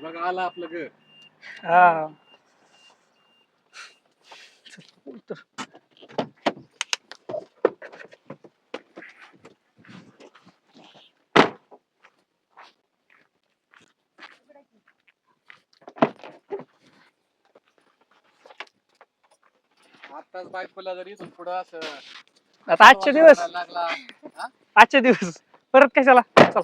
बघा आला आपलं घर हा. आताच बायकोला जर इथून पुढं असं आता आजचे दिवस लागला? आजचे दिवस परत कशाला चल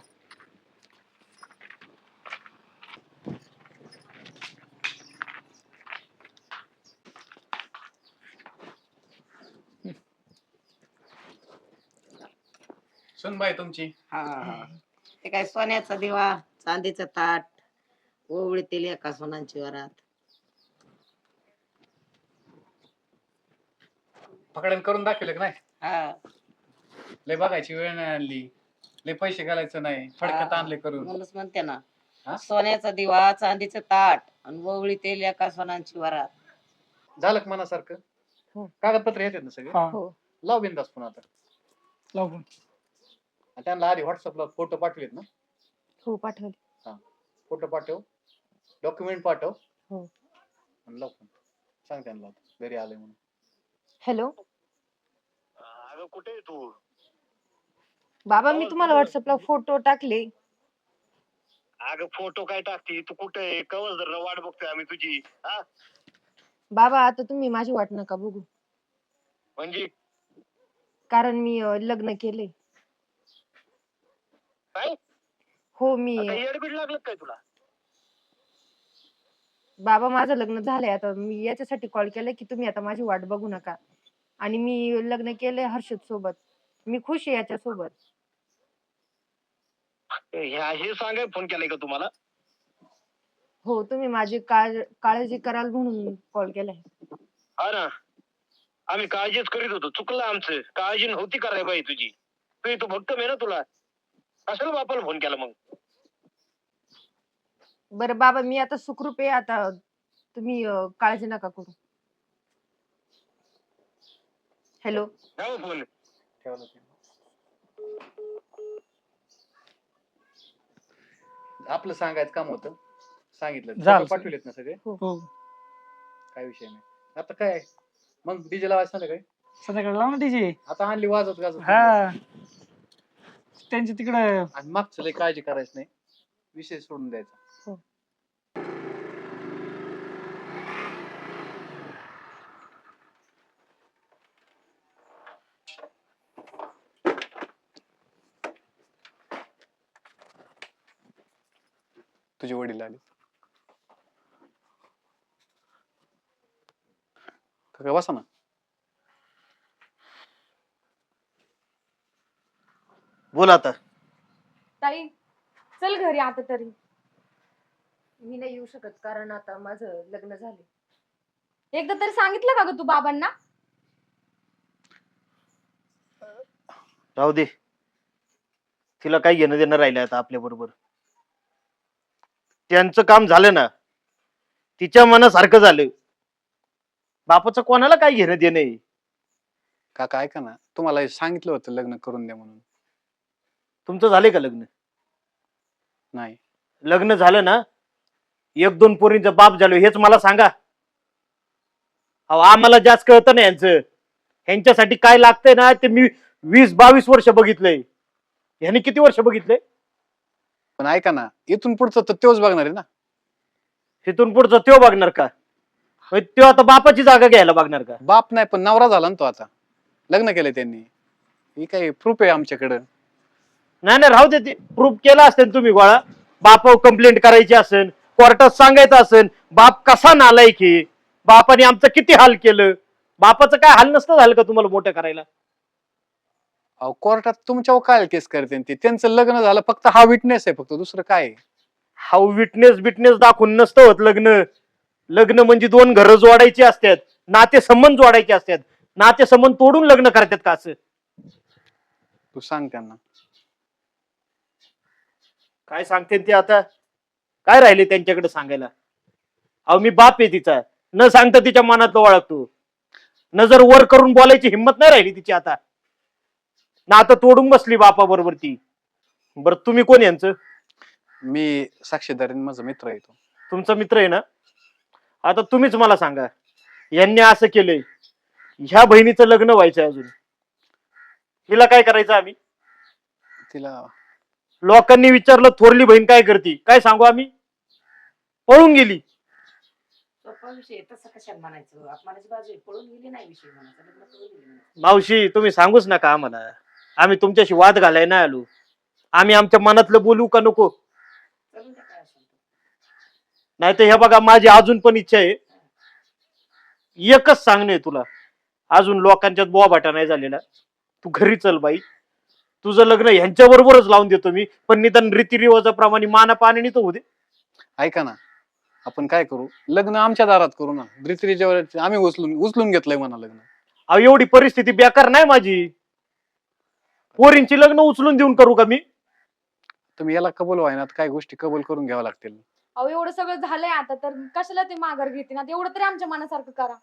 सुनबाई तुमची. हा. ते काय सोन्याचा दिवा चांदीचं ताट ओवळीतील एका सोनांची वरात. पकडण करून दाखवलं की नाही? हा. लय बघायची वेळ नाही आणली. लय पैसे घालायचं नाही. फडक्यात हा. आणले करून. म्हणूनच म्हणते ना हा? सोन्याचा दिवा चांदीचं ताट आणि ओवळीतील एका सोनांची वरात. झालं का मनासारखं? हो. कागदपत्र येतात ना सगळे? हा. हो. लाव बिंदास पुन्हा आता. लावून. आणि त्यांना आधी व्हॉट्सअपला फोटो पाठवलेत ना? हो पाठवले. फोटो पाठव. डॉक्युमेंट पाठव. हो. आणि लाव phone. सांग त्यांना घरी आले म्हणून. हॅलो. अगं कुठे आहे तू? बाबा मी हो, तुम्हाला? व्हॉट्सअपला फोटो टाकले. अगं फोटो काय टाकते? तू कुठे आहे? कवच धरणं वाट बघतोय आम्ही तुझी. हा? बाबा आता तुम्ही माझी वाट नका बघू. म्हणजे? कारण मी अं, लग्न केले काय? हो मी आता येडबीड लागलं काय तुला? बाबा माझं लग्न झालंय. आता मी याच्यासाठी कॉल केलाय की तुम्ही आता माझी वाट बघू नका. आणि मी लग्न केलंय हर्षद सोबत. मी खुश आहे याच्या सोबत ह्या हे सांगाय फोन केलाय का तुम्हाला? हो तुम्ही माझी काळ काळजी कराल म्हणून कॉल केलाय. हा ना. आम्ही काळजीच करीत होतो. चुकलं आमचं. काळजी नव्हती करायला पाहिजे तुझी. तू इथं भक्कम आहे ना तुला. कशाला बापाला फोन केला मग? बरं बाबा मी आता सुखरूप आहे. आता तुम्ही अं, काळजी नका करू. हॅलो. जाऊ फोन ठेवलं ते. आपलं सांगायचं काम होतं. सांगितलं. झालं पाठवलेत ना सगळे? हो. काय विषय नाही. आता काय मग डीजे लावायचं ना काय संध्याकाळी लाव ना तिची आता आणली वाजत गाजत हा. त्यांच्या तिकडं आणि मागचं लय काळजी करायची नाही. विषय सोडून द्यायचा. तुझे वडील आले. काका बसा ना. बोल आता. ताई चल घरी आता तरी. मी नाही येऊ शकत कारण आता माझं लग्न झाले एकदा तरी सांगितलं का ग तू बाबांना? राहू दे. तिला काही घेणं देणं राहिलं आता आपल्या बरोबर. त्यांचं काम झालं ना तिच्या मनासारखं झालं. बापाचं कोणाला काय घेणं देणं आहे? काका ऐका ना. तुम्हाला हे सांगितलं होतं लग्न करून द्या म्हणून. तुमचं झालंय का लग्न? नाही. लग्न झालं ना? एक दोन पोरींचं बाप झालो हेच मला सांगा. अहो आम्हाला जास्त कळतं ना यांचं. ह्यांच्यासाठी काय लागतंय ना ते मी वीस बावीस वर्ष बघितलंय. ह्याने किती वर्ष बघितलंय? पण ऐका ना इथून पुढचं तर तेच बघणार आहे ना. तिथून पुढचं त्यो बघणार का? होय, त्यो आता बापाची जागा घ्यायला बघणार का? बाप नाही पण नवरा झाला ना तो आता. लग्न केलंय त्यांनी. ही काही प्रूफ आहे आमच्याकडं? नाही नाही राहू दे ते प्रूफ केला असेल तुम्ही गोळा. बापावर कंप्लेंट करायची असेल कोर्टात सांगायचं असेल बाप कसा नालायक आहे? बापाने आमचं किती हाल केलं? बापाचं काय हाल नसतं झालं का तुम्हाला मोठं करायला? अहो कोर्टात तुमच्यावर काय केस करते ते? त्यांचं लग्न झालं फक्त हा विटनेस आहे फक्त दुसरं काय आहे? हा विटनेस बिटनेस दाखवून नसतं होत लग्न. लग्न म्हणजे दोन घरं जोडायची असतात नाते संबंध जोडायचे असतात. नाते संबंध तोडून लग्न करतात का असं? तू सांग त्यांना. काय सांगते ते आता? काय राहिले त्यांच्याकडे सांगायला? अहो मी बाप आहे तिचा. न सांगता तिच्या मनातलं ओळखतो न जर वर करून बोलायची हिंमत नाही राहिली तिची आता. ना आता तोडून बसली बापा बरोबर ती. बरं तुम्ही कोण यांचं? मी साक्षीदार आहे, माझा मित्र आहे तो. तुमचा मित्र आहे ना? आता तुम्हीच मला सांगा. यांनी असं केलंय. ह्या बहिणीचं लग्न व्हायचंय अजून. हिला काय करायचं आम्ही? तिला लोकांनी विचारलं थोरली बहीण काय करते? काय सांगू आम्ही? पळून गेली. सोपा विषय आहे, तसं कशाला म्हणायचं? अपमानाची बाजू आहे, पळून गेली नाही विषय म्हणायचा लग्न करून गेली म्हणायचं. मावशी तुम्ही सांगूच नका आम्हाला. आम्ही तुमच्याशी वाद घालाय नाही आलो. आम्ही आमच्या मनातलं बोलू का नको? चालून द्या काय असेल ते. नाही तर हे बघा माझी अजून पण इच्छा आहे. एकच सांगणे तुला. अजून लोकांच्यात बोबाटा नाही झालेला. तू घरी चल बाई. तुझं लग्न ह्यांच्या बरोबरच लावून देतो मी पण निदान रीतिरिवाजाप्रमाणे माना पाणी तर होऊ दे. ऐका ना आपण काय करू? लग्न आमच्या दारात करू ना. रीतिरिजेवर आम्ही उचलून उचलून घेतलंय म्हणा लग्न. अहो एवढी परिस्थिती बेकार नाही माझी. पोरींची लग्न उचलून देऊन करू का मी? तुम्ही याला कबूल व्हाय ना काही गोष्टी कबूल करून घ्याव्या लागतील? अहो एवढं सगळं झालंय आता तर कशाला ते माघार घेते ना? एवढं तरी आमच्या मनासारखं करा.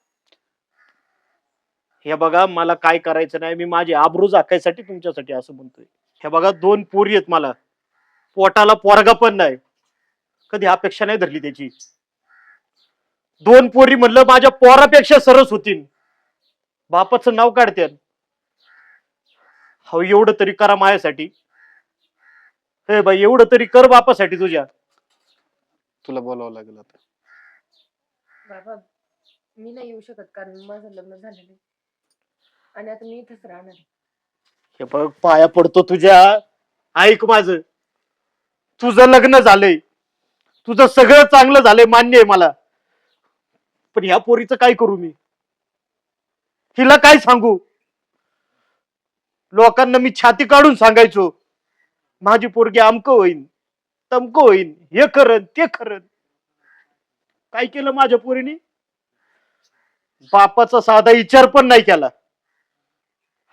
हे बघा मला काय करायचं नाही मी माझी आबरू झाकायसाठी तुमच्यासाठी असं म्हणतोय. हे बघा दोन पोरी आहेत मला. पोटाला पोरगा पण नाही. कधी अपेक्षा नाही धरली त्याची. दोन पोरी म्हणलं माझ्या पोरापेक्षा सरस होतील. बापाचं नाव काढते हो एवढं तरी करा माझ्यासाठी. हे बाई एवढं तरी कर बापासाठी तुझ्या. तुला बोलावं लागेल आता. बाबा मी नाही येऊ शकत कारण माझं लग्न झालेलं आहे. आणि आता मी इथंच राहणार हे बघ पाया पडतो तुझ्या. ऐक माझ. तुझं लग्न झालंय. तुझं सगळं चांगलं झालंय मान्य आहे मला. पण ह्या पोरीचं काय करू मी? हिला काय सांगू? लोकांना मी छाती काढून सांगायचो. माझी पोरगी अमक होईन तमक होईन हे करन ते करन काय केलं माझ्या पोरीने? बापाचा साधा विचार पण नाही केला.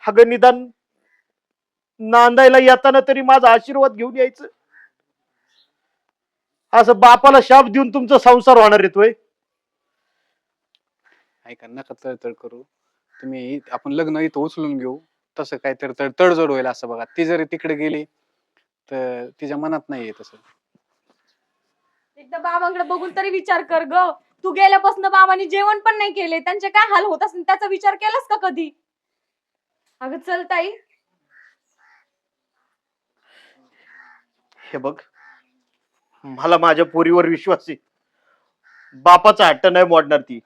अगं निदान नांदायला येताना तरी माझा आशीर्वाद घेऊन यायचं. असं बापाला शाप देऊन तुमचा संसार होणार येतोय ऐका नका तळतळ करू. तुम्ही आपण लग्न इथं उचलून घेऊ. तसं काहीतरी तड तडजोड होईल असं बघा. ती जरी तिकडे गेली तर तिच्या मनात नाहीये तसं एकदा बाबांकडे बघून तरी विचार कर ग. तू गेल्यापासून बाबांनी जेवण पण नाही केले. त्यांचे काय हाल होत असेल त्याचा विचार केलास का कधी? अगं चल ताई. हे बघ मला माझ्या पोरीवर विश्वास आहे. बापाचा हट्ट नाही मोडणार ती.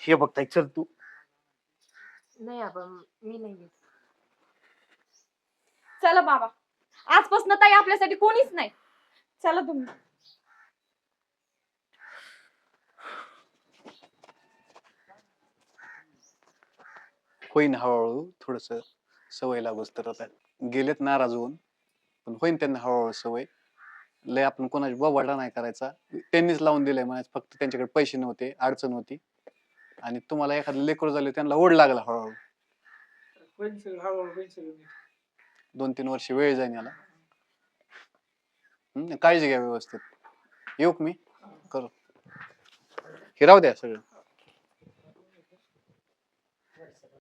हे बघ ताई चल तू. नाही मी नाही येत चला बाबा. आजपासून ताई आपल्यासाठी कोणीच नाही. चला तुम्ही. होईन हळूहळू थोडस सवय लागूच तर आता गेलेत नाराज होऊन पण होईन त्यांना हळूहळू सवय. लय आपण कोणाची बोबाटा नाही करायचा. त्यांनीच लावून दिलंय म्हणायचं फक्त त्यांच्याकडे पैसे नव्हते अडचण होती. आणि तुम्हाला एखादं लेकरू झालं त्यांना ओढ लागला हळूहळू. होईल सगळं हळूहळू होईल सगळं नीट. दोन तीन वर्ष वेळ जाईन याला. हम्म, काळजी घ्या व्यवस्थित. येऊ का मी? करू. हे राहू द्या सगळं.